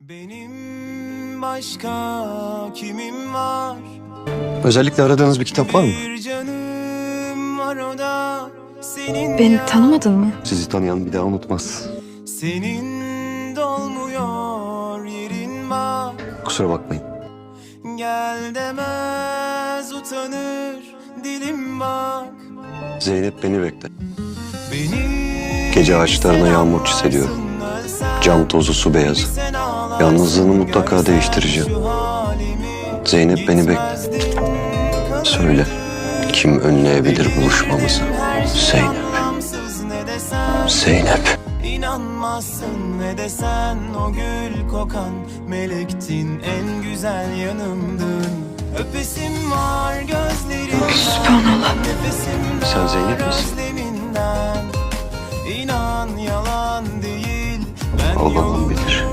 Benim başka kimim var? Özellikle aradığınız bir kitap var mı? Bir canım var o da senin Beni tanımadın mı? Sizi tanıyan bir daha unutmaz. Senin dolmuyor yerin var. Kusura bakmayın. Gel demez utanır dilim bak. Zeynep beni bekle. Beni Gece ağaçlarına yağmur çiseliyorum. Cam tozu su beyazı. Yalnızlığını mutlaka değiştireceğim. Zeynep beni bekle. gitmezdin kalır. Söyle. Kim önleyebilir buluşmamızı? Zeynep. Zeynep. İnanmazsın ne desen o gül kokan Melektin en güzel yanımdın Öpesim var gözlerinden Sübhanallah. Nefesim Sen Zeynep misin? İnan yalan değil Ben Allah'ım bilir.